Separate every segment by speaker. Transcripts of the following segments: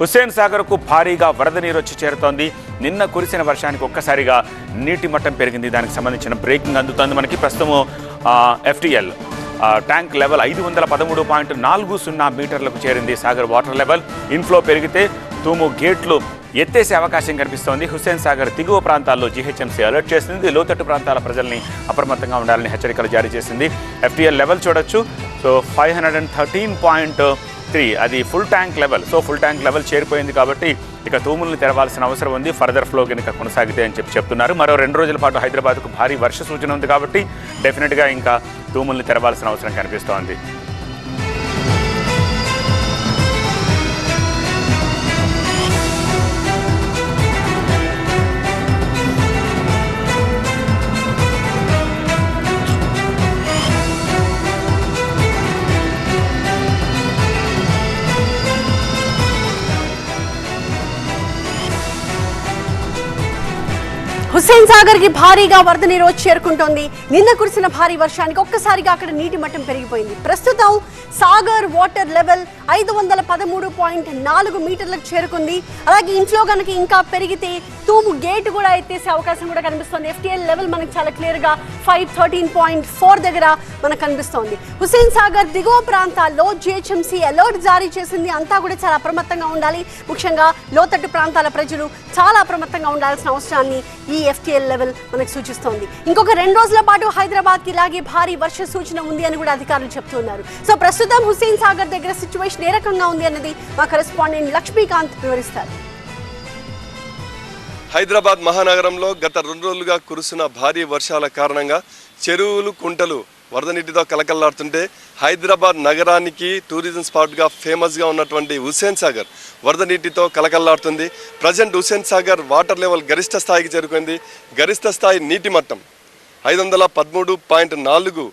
Speaker 1: హుస్సేన్ సాగర్కు భారీగా వరద నీరు వచ్చి చేరుతోంది. నిన్న కురిసిన వర్షానికి ఒక్కసారిగా నీటి మట్టం పెరిగింది. దానికి సంబంధించిన బ్రేకింగ్ అందుతోంది మనకి. ప్రస్తుతం ఎఫ్టీఎల్ ట్యాంక్ లెవెల్ ఐదు వందల పదమూడు పాయింట్ నాలుగు సున్నా మీటర్లకు చేరింది సాగర్ వాటర్ లెవెల్. ఇన్ఫ్లో పెరిగితే తూము గేట్లు ఎత్తేసే అవకాశం కనిపిస్తోంది. హుస్సేన్ సాగర్ దిగువ ప్రాంతాల్లో జీహెచ్ఎంసీ అలర్ట్ చేసింది. లోతట్టు ప్రాంతాల ప్రజల్ని అప్రమత్తంగా ఉండాలని హెచ్చరికలు జారీ చేసింది. ఎఫ్టీఎల్ లెవెల్ చూడొచ్చు. So five hundred and thirteen point three అది full tank level so full tank level చేరిపోయింది కాబట్టి ఇక తూములను తెరవాల్సిన అవసరం ఉంది. ఫర్దర్ ఫ్లో కనుక కొనసాగితే అని చెప్పి చెప్తున్నారు. మరో రెండు రోజుల పాటు హైదరాబాద్కు భారీ వర్ష సూచన ఉంది కాబట్టి డెఫినెట్గా ఇంకా తూములను తెరవాల్సిన అవసరం కనిపిస్తోంది.
Speaker 2: హుస్సేన్ సాగర్కి భారీగా వరద నీరు చేరుకుంటోంది. నిన్న కురిసిన భారీ వర్షానికి ఒక్కసారిగా అక్కడ నీటి మట్టం పెరిగిపోయింది. ప్రస్తుతం సాగర్ వాటర్ లెవెల్ ఐదు వందల పదమూడు పాయింట్ నాలుగు మీటర్లకు చేరుకుంది. అలాగే ఇంట్లో కనుక ఇంకా పెరిగితే తూము గేట్ కూడా ఎత్తేసే అవకాశం కూడా కనిపిస్తుంది. ఎఫ్టీఎల్ లెవెల్ మనకు చాలా క్లియర్గా ఫైవ్ థర్టీన్ పాయింట్ ఫోర్ దగ్గర మనకు కనిపిస్తోంది. హుస్సేన్ సాగర్ దిగువ ప్రాంతాల్లో జిహెచ్ఎంసీ అలర్ట్ జారీ చేసింది. అంతా కూడా చాలా అప్రమత్తంగా ఉండాలి. ముఖ్యంగా లోతట్టు ప్రాంతాల ప్రజలు చాలా అప్రమత్తంగా ఉండాల్సిన అవసరాన్ని ఈ ఎఫ్టీఎల్ లెవెల్ మనకు సూచిస్తోంది. ఇంకొక రెండు రోజుల పాటు హైదరాబాద్కి ఇలాగే భారీ వర్ష సూచన ఉంది అని కూడా అధికారులు చెప్తున్నారు. సో ప్రస్తుతం హుస్సేన్ సాగర్ దగ్గర సిచ్యువేషన్ ఏ రకంగా ఉంది అన్నది మా కరెస్పాండెంట్ లక్ష్మీకాంత్ వివరిస్తారు.
Speaker 3: హైదరాబాద్ మహానగరంలో గత రెండు రోజులుగా కురుస్తున్న భారీ వర్షాల కారణంగా చెరువులు కుంటలు వరద నీటితో కలకల్లాడుతుంటే హైదరాబాద్ నగరానికి టూరిజం స్పాట్గా ఫేమస్గా ఉన్నటువంటి హుస్సేన్ సాగర్ వరద నీటితో కలకల్లాడుతుంది present Hussain Sagar water level గరిష్ట స్థాయికి చేరుకుంది. గరిష్ట స్థాయి నీటి మట్టం ఐదు వందల పదమూడు పాయింట్ నాలుగు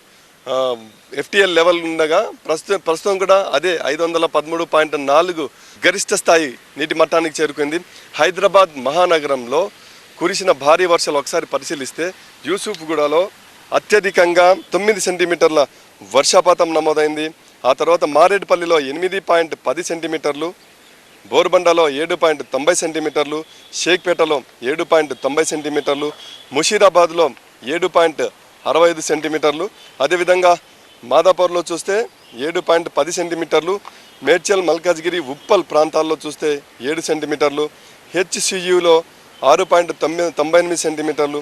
Speaker 3: ఎఫ్టీఎల్ లెవెల్ ఉండగా ప్రస్తుతం ప్రస్తుతం కూడా అదే ఐదు వందల పదమూడు పాయింట్ నాలుగు గరిష్ట స్థాయి నీటి మట్టానికి చేరుకుంది. హైదరాబాద్ మహానగరంలో కురిసిన భారీ వర్షాలు ఒకసారి పరిశీలిస్తే యూసుఫ్గూడలో అత్యధికంగా తొమ్మిది సెంటీమీటర్ల వర్షపాతం నమోదైంది. ఆ తర్వాత మారేడుపల్లిలో ఎనిమిది పాయింట్ పది సెంటీమీటర్లు బోర్బండలో ఏడు పాయింట్ తొంభై సెంటీమీటర్లు షేక్పేటలో ఏడు పాయింట్ తొంభై సెంటీమీటర్లు ముషీరాబాద్లో ఏడు పాయింట్ అరవై ఐదు సెంటీమీటర్లు. అదేవిధంగా మాదాపూర్లో చూస్తే ఏడు పాయింట్ పది సెంటీమీటర్లు మేడ్చల్ మల్కాజ్గిరి ఉప్పల్ ప్రాంతాల్లో చూస్తే ఏడు సెంటీమీటర్లు హెచ్సియులో ఆరు పాయింట్ తొమ్మిది తొంభై ఎనిమిది సెంటీమీటర్లు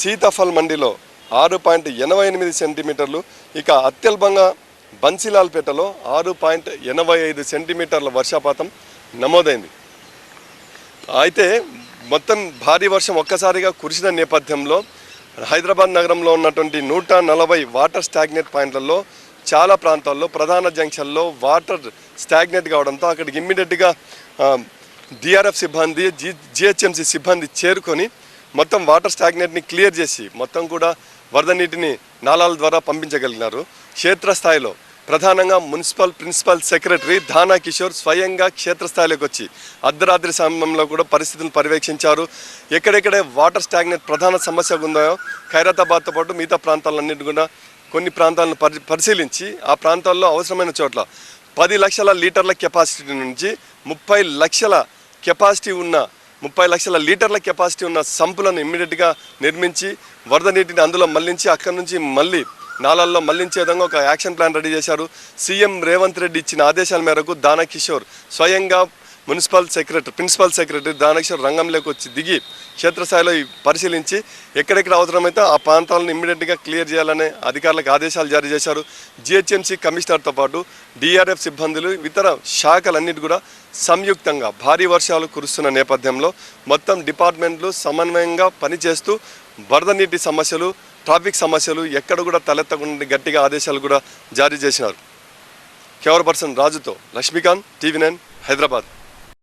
Speaker 3: సీతాఫల్ మండిలో ఆరు పాయింట్ ఎనభై ఎనిమిది సెంటీమీటర్లు. ఇక అత్యల్పంగా బన్సిలాల్పేటలో ఆరు పాయింట్ ఎనభై ఐదు సెంటీమీటర్ల వర్షపాతం నమోదైంది. అయితే మొత్తం భారీ వర్షం ఒక్కసారిగా కురిసిన నేపథ్యంలో హైదరాబాద్ నగరంలో ఉన్నటువంటి నూట నలభై వాటర్ స్టాగ్నెట్ పాయింట్లలో చాలా ప్రాంతాల్లో ప్రధాన జంక్షన్లో వాటర్ స్టాగ్నెట్ కావడంతో అక్కడికి ఇమ్మీడియట్గా డిఆర్ఎఫ్ సిబ్బంది జి జిహెచ్ఎంసి సిబ్బంది చేరుకొని మొత్తం వాటర్ స్టాగ్నెట్ని క్లియర్ చేసి మొత్తం కూడా వరద నీటిని నాలాల ద్వారా పంపించగలిగినారు. క్షేత్రస్థాయిలో ప్రధానంగా municipal principal secretary Dana Kishore స్వయంగా క్షేత్రస్థాయిలోకి వచ్చి అర్ధరాత్రి సమయంలో కూడా పరిస్థితులను పర్యవేక్షించారు. ఎక్కడెక్కడే వాటర్ స్టాగ్నెట్ ప్రధాన సమస్య ఉందో ఖైరతాబాద్తో పాటు మిగతా ప్రాంతాలన్నింటి కూడా కొన్ని ప్రాంతాలను పరి పరిశీలించి ఆ ప్రాంతాల్లో అవసరమైన చోట్ల పది లక్షల లీటర్ల కెపాసిటీ నుంచి ముప్పై లక్షల కెపాసిటీ ఉన్న ముప్పై లక్షల లీటర్ల కెపాసిటీ ఉన్న సంపులను ఇమ్మీడియట్గా నిర్మించి వరద నీటిని అందులో మళ్ళించి అక్కడి నుంచి మళ్ళీ నాలాల్లో మళ్ళించే విధంగా ఒక యాక్షన్ ప్లాన్ రెడీ చేశారు. సీఎం రేవంత్ రెడ్డి ఇచ్చిన ఆదేశాల మేరకు దానా కిషోర్ స్వయంగా municipal secretary principal secretary Danakishore రంగంలోకి వచ్చి దిగి క్షేత్రస్థాయిలో పరిశీలించి ఎక్కడెక్కడ అవసరమైతే ఆ ప్రాంతాలను ఇమ్మీడియట్గా క్లియర్ చేయాలనే అధికారులకు ఆదేశాలు జారీ చేశారు. జిహెచ్ఎంసీ కమిషనర్తో పాటు డిఆర్ఎఫ్ సిబ్బందులు ఇతర శాఖలన్నిటి కూడా సంయుక్తంగా భారీ వర్షాలు కురుస్తున్న నేపథ్యంలో మొత్తం డిపార్ట్మెంట్లు సమన్వయంగా పనిచేస్తూ వరద నీటి సమస్యలు ట్రాఫిక్ సమస్యలు ఎక్కడ కూడా తలెత్తకుండా గట్టిగా ఆదేశాలు కూడా జారీ చేసినారు. కెమెరా పర్సన్ రాజుతో లక్ష్మీకాంత్ టీవీ నైన్ హైదరాబాద్.